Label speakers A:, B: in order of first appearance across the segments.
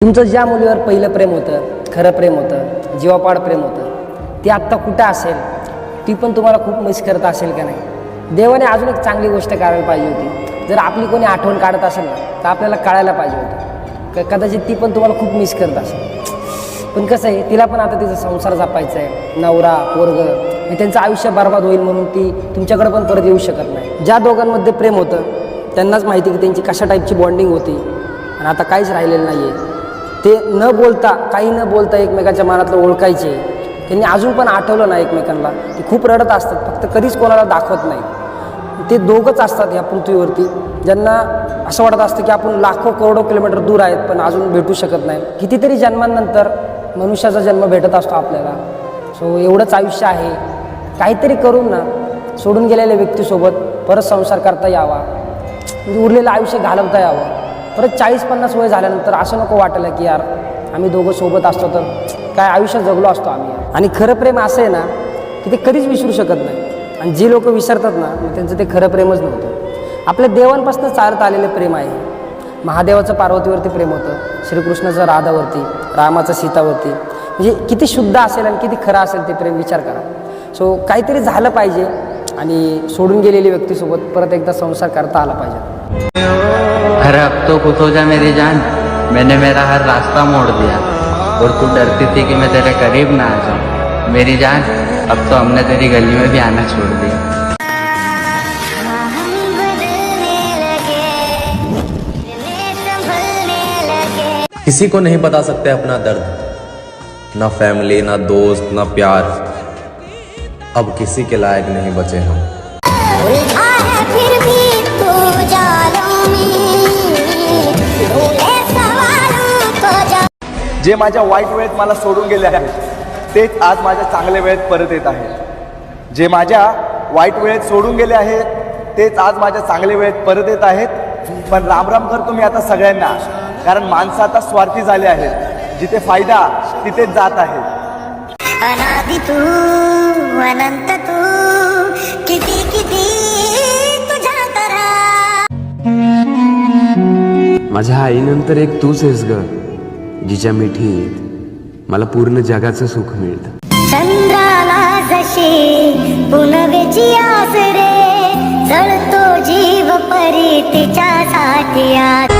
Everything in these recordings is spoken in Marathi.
A: तुमचं ज्या मुलीवर पहिलं प्रेम होतं खरं प्रेम होतं जीवापाड प्रेम होतं ती आत्ता कुठं असेल ती पण तुम्हाला खूप मिस करत असेल का नाही? देवाने अजून एक चांगली गोष्ट करायला पाहिजे होती. जर आपली कोणी आठवण काढत असेल ना तर आपल्याला कळायला पाहिजे होतं. क कदाचित ती पण तुम्हाला खूप मिस करत असेल. पण कसं आहे तिला पण आता तिचा संसार जपायचा आहे. नवरा पोरग हे त्यांचं आयुष्य बर्बाद होईल म्हणून ती तुमच्याकडे पण परत येऊ शकत नाही. ज्या दोघांमध्ये प्रेम होतं त्यांनाच माहिती की त्यांची कशा टाईपची बॉन्डिंग होती. आणि आता काहीच राहिलेलं नाही आहे ते न बोलता काही न बोलता एकमेकाच्या मनातलं ओळखायचे. त्यांनी अजून पण आठवलं नाही एकमेकांना. ते खूप रडत असतात फक्त कधीच कोणाला दाखवत नाही. ते दोघंच असतात ह्या पृथ्वीवरती ज्यांना असं वाटत असतं की आपण लाखो करोडो किलोमीटर दूर आहेत पण अजून भेटू शकत नाही. कितीतरी जन्मांनंतर मनुष्याचा जन्म भेटत असतो आपल्याला. सो एवढंच आयुष्य आहे. काहीतरी करून ना सोडून गेलेल्या व्यक्तीसोबत परत संसार करता यावा. म्हणजे उरलेलं आयुष्य घालवता यावं. परत चाळीस पन्नास वय झाल्यानंतर असं नको वाटलं की यार आम्ही दोघं सोबत असतो तर काय आयुष्य जगलो असतो आम्ही आणि खरं प्रेम असं आहे ना की ते कधीच विसरू शकत नाही. आणि जी लोक विसरतात ना त्यांचं ते खरं प्रेमच नव्हतं. आपल्या देवांपासून चालत आलेलं प्रेम आहे. महादेवाचं पार्वतीवरती प्रेम होतं श्रीकृष्णाचं राधावरती रामाचं सीतावरती. म्हणजे किती शुद्ध असेल आणि किती खरं असेल ते प्रेम विचार करा. सो काहीतरी झालं पाहिजे आणि सोडून गेलेली व्यक्तीसोबत परत एकदा संसार करता आला पाहिजे.
B: अरे अब तो कुछ हो जा मेरी जान। मैंने मेरा हर रास्ता मोड़ दिया। और तू डरती थी कि मैं तेरे करीब ना आ जाऊँ। मेरी जान अब तो हमने तेरी गली में भी आना छोड़ दिया।
C: किसी को नहीं बता सकते अपना दर्द। ना फैमिली ना दोस्त ना प्यार। अब किसी के लायक नहीं बचे हम।
D: फिर भी तू जालों में।
E: जे माझ्या वाईट वेळेत मला सोडून गेले आहेत तेच आज माझ्या चांगल्या वेळेत परत येत आहेत. जे माझ्या वाईट वेळेत सोडून गेले आहेत तेच आज माझ्या चांगल्या वेळेत परत येत आहेत. पण रामराम करतो मी आता सगळ्यांना कारण माणसं आता स्वार्थी झाले आहेत. जिथे फायदा तिथेच जात आहे.
D: अनादि तू अनंत तू किती किती तुझ्या तरा.
F: माझ्या आईनंतर एक तूच आहेस ग. जिच्या मिठीत मला पूर्ण जगाचं सुख मिळतं.
D: चंद्राला जशी पुनवेची आस रे जळतो जीव परी तिच्यासाठी आज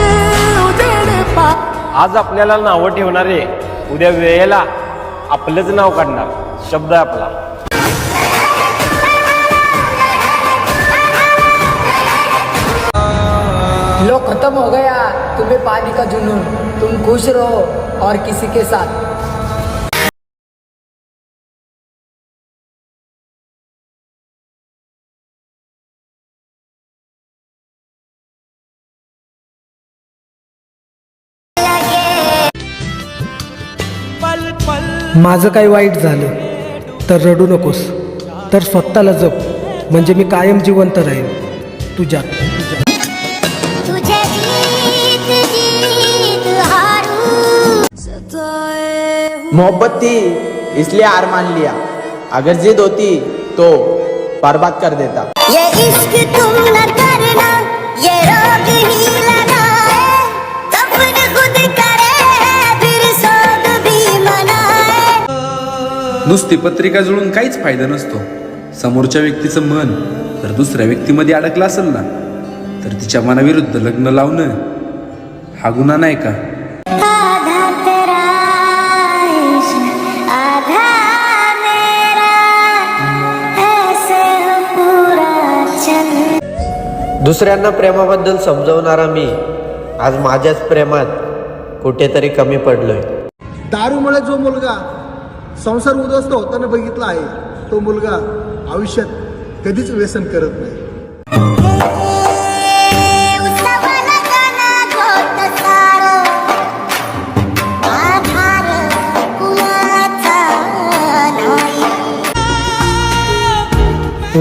G: आज आपल्याला नावं ठेवणारे उद्या वेळेला आपलंच नाव काढणार. शब्द आहे आपला.
H: लो खत्म हो गया. तुम्हें पानी का जुनून तुम खुश रहो और किसी के साथ।
I: माझं काही वाईट झालं तर रडू नकोस. तर स्वतःला जप म्हणजे मी कायम जिवंत राहीन. तुझ्यात.
J: मोहब्बत थी इसलिए हार मान लिया। अगर जिद होती तो बर्बाद कर देता।
D: ये इश्क तुम न करना ये रोग ही लगा है। दफन खुद करे फिर सोग भी मनाए
F: नुसती पत्रिका जुळून काहीच फायदा नसतो. समोरच्या व्यक्तीचं मन जर दुसऱ्या व्यक्तीमध्ये अडकलं असेल ना तर तिच्या मनाविरुद्ध लग्न लावणं हा गुन्हा नाही का?
J: दुसऱ्यांना प्रेमाबद्दल समजवणारा मी आज माझ्याच प्रेमात कुठेतरी कमी पडलोय.
I: दारूमुळे जो मुलगा संसार उद्ध्वस्त होताना बघितला आहे तो मुलगा आयुष्यात कधीच व्यसन करत नाही.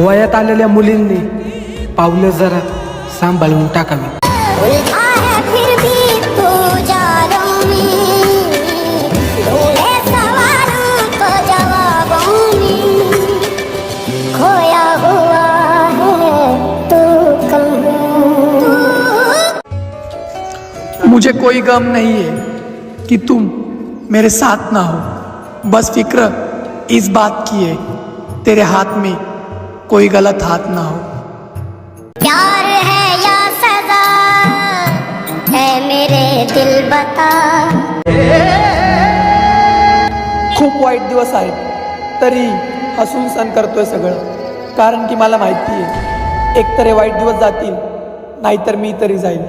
I: वयात आलेल्या मुलींनी पावलं जरा सांभाळून टाकावी
D: उलझा फिर भी जालों में. भूले सवालों को जवाबों में. खोया हुआ कहूँ
H: मुझे कोई गम नहीं है
K: कि तुम मेरे साथ ना हो। बस फ़िक्र इस बात की है तेरे हाथ में कोई गलत हाथ ना हो।
D: प्यार है या सजा? है मेरे दिल बता।
K: खूप वाईट दिवस आहेत. तरी हसून सण करतोय सगळं. कारण की मला माहिती आहे एकतर हे वाईट दिवस जातील नाहीतर मी तरी जाईल.